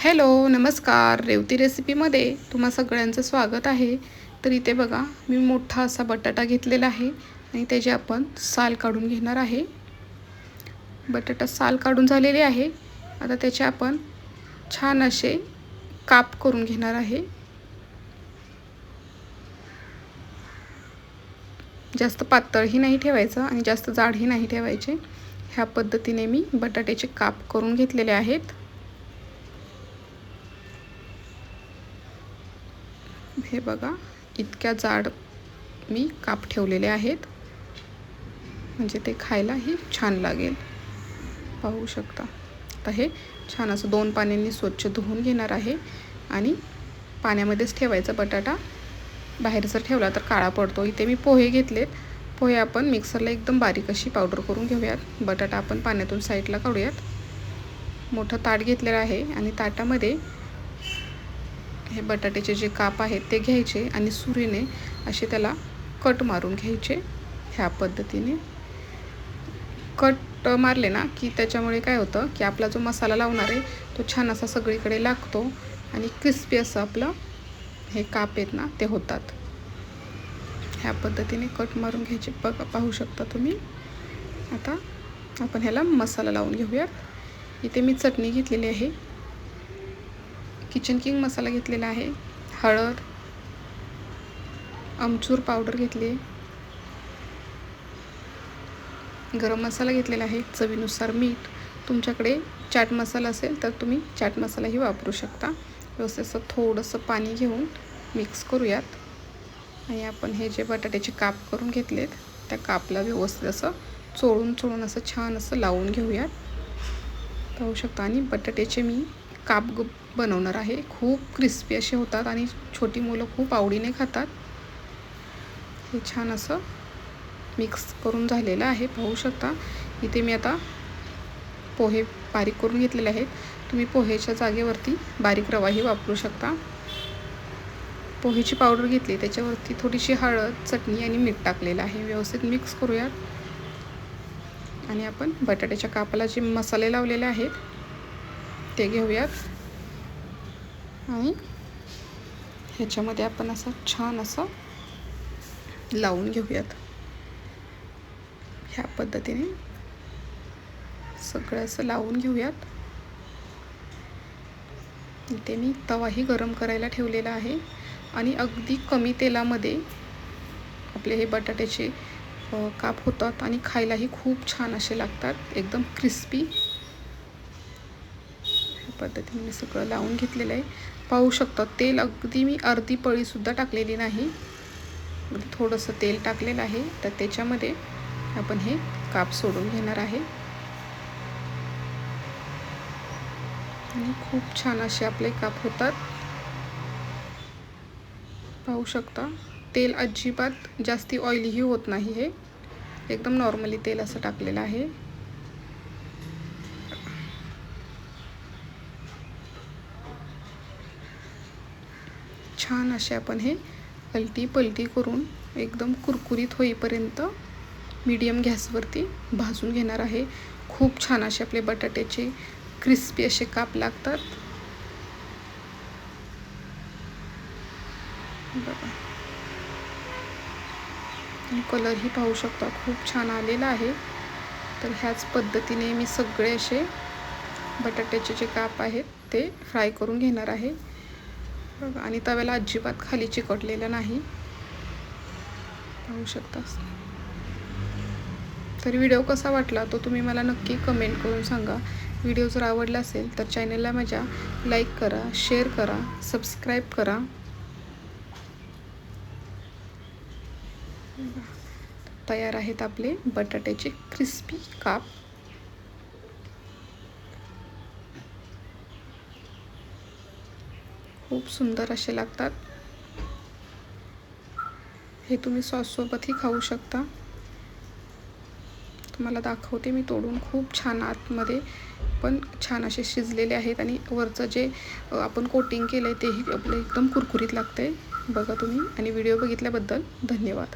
Hello नमस्कार. रेवती रेसिपीमध्ये तुम्हा सगळ्यांचं स्वागत आहे. तर इथे बघा मी मोठा असा बटाटा घेतलेला आहे आणि त्याचे आपण साल काढून घेणार आहे. बटाटा साल काढून झालेले आहे. आता त्याचे आपण छान असे काप करून घेणार आहे. जास्त पातळही नाही ठेवायचं आणि जास्त जाडही नाही ठेवायचे. ह्या पद्धतीने मी बटाट्याचे काप करून घेतलेले आहेत. हे बघा इतक्या जाड मी काप ठेवलेले आहेत. म्हणजे ते खायलाही छान लागेल. पाहू शकता. आता हे छान असं दोन पाण्यांनी स्वच्छ धुवून घेणार आहे. आणि पाण्यामध्येच ठेवायचा बटाटा. बाहेर जर ठेवला तर काळा पडतो. इथे मी पोहे घेतलेत. पोहे आपण मिक्सरला एकदम बारीक अशी पावडर करून घेऊयात. बटाटा आपण पाण्यातून साईडला काढूयात. मोठं ताट घेतलेलं आहे आणि ताटामध्ये हे बटाट्याचे जे काप आहेत ते घ्यायचे आणि सुरीने असे त्याला कट मारून घ्यायचे ह्या पद्धतीने. कट मारले ना की त्याच्यामुळे काय होतं की आपला जो मसाला लावणार आहे तो छान असा सगळीकडे लागतो आणि क्रिस्पी असं आपलं हे काप आहेत ना ते होतात. ह्या पद्धतीने कट मारून घ्यायचे. बघा पाहू शकता तुम्ही. आता आपण ह्याला मसाला लावून घेऊयात. इथे मी चटणी घेतलेली आहे. किचन किंग मसाला घेतलेला आहे. हळद आमचूर पावडर घेतली. गरम मसाला घेतलेला आहे. चवीनुसार मीठ. तुमच्याकडे चाट मसाला असेल तर तुम्ही चाट मसालाही वापरू शकता. व्यवस्थित असं थोडंसं पाणी घेऊन मिक्स करूयात. आणि आपण हे जे बटाट्याचे काप करून घेतलेत त्या कापला व्यवस्थित असं चोळून चोळून असं छान असं लावून घेऊयात. पाहू शकता आणि बटाट्याचे मी काप बनवणार आहे. खूप क्रिस्पी असे होतात आणि छोटी मुलं खूप आवडीने खातात. हे छान असं मिक्स करून झालेलं आहे. पाहू शकता. इथे मी आता पोहे बारीक करून घेतलेले आहेत. तुम्ही पोहेच्या जागेवरती बारीक रवाही वापरू शकता. पोहेची पावडर घेतली. त्याच्यावरती थोडीशी हळद चटणी आणि मीठ टाकलेलं आहे. व्यवस्थित मिक्स करूयात. आणि आपण बटाट्याच्या कापाला जे मसाले लावलेले आहेत ते घेऊयात. आणि ह्याच्यामध्ये आपण असं छान असं लावून घेऊयात. ह्या पद्धतीने सगळं असं लावून घेऊयात. इथे मी तवाही गरम करायला ठेवलेला आहे. आणि अगदी कमी तेलामध्ये आपले हे बटाट्याचे काप होतात आणि खायलाही खूप छान असे लागतात. एकदम क्रिस्पी. पद्धतीने मी सगळं लावून घेतलेलं आहे. पाहू शकता तेल अगदी मी अर्धी पळीसुद्धा टाकलेली नाही. थोडंसं तेल टाकलेलं आहे. तर त्याच्यामध्ये आपण हे काप सोडून घेणार आहे. आणि खूप छान असे आपले काप होतात. पाहू शकता तेल अजिबात जास्ती ऑइलीही होत नाही हे. एकदम नॉर्मली तेल असं टाकलेलं आहे. छान असे आपण हे पलटी पलटी करून एकदम कुरकुरीत होईपर्यंत मीडियम गॅसवरती भाजून घेणार आहे. खूप छान असे आपले बटाट्याचे क्रिस्पी असे काप लागतात. बघा. कलरही पाहू शकता खूप छान आलेला आहे. तर ह्याच पद्धतीने मी सगळे असे बटाट्याचे जे काप आहेत ते फ्राय करून घेणार आहे. बघा आणि तव्याला अजिबात खाली चिकटलेलं नाही. पाहू शकता. तर व्हिडिओ कसा वाटला तो तुम्ही मला नक्की कमेंट करून सांगा. व्हिडिओ जर आवडला असेल तर चॅनलला माझ्या लाईक करा शेअर करा सबस्क्राईब करा. तयार आहेत आपले बटाट्याचे क्रिस्पी काप. खूप सुंदर असे लागतात. हे तुम्ही सॉससोबतही खाऊ शकता. तुम्हाला दाखवते मी तोडून. खूप छान आतमध्ये पण छान असे शिजलेले आहेत आणि वरचं जे आपण कोटिंग केलं आहे तेही आपलं एकदम कुरकुरीत लागतं आहे बघा तुम्ही आणि व्हिडिओ बघितल्याबद्दल धन्यवाद.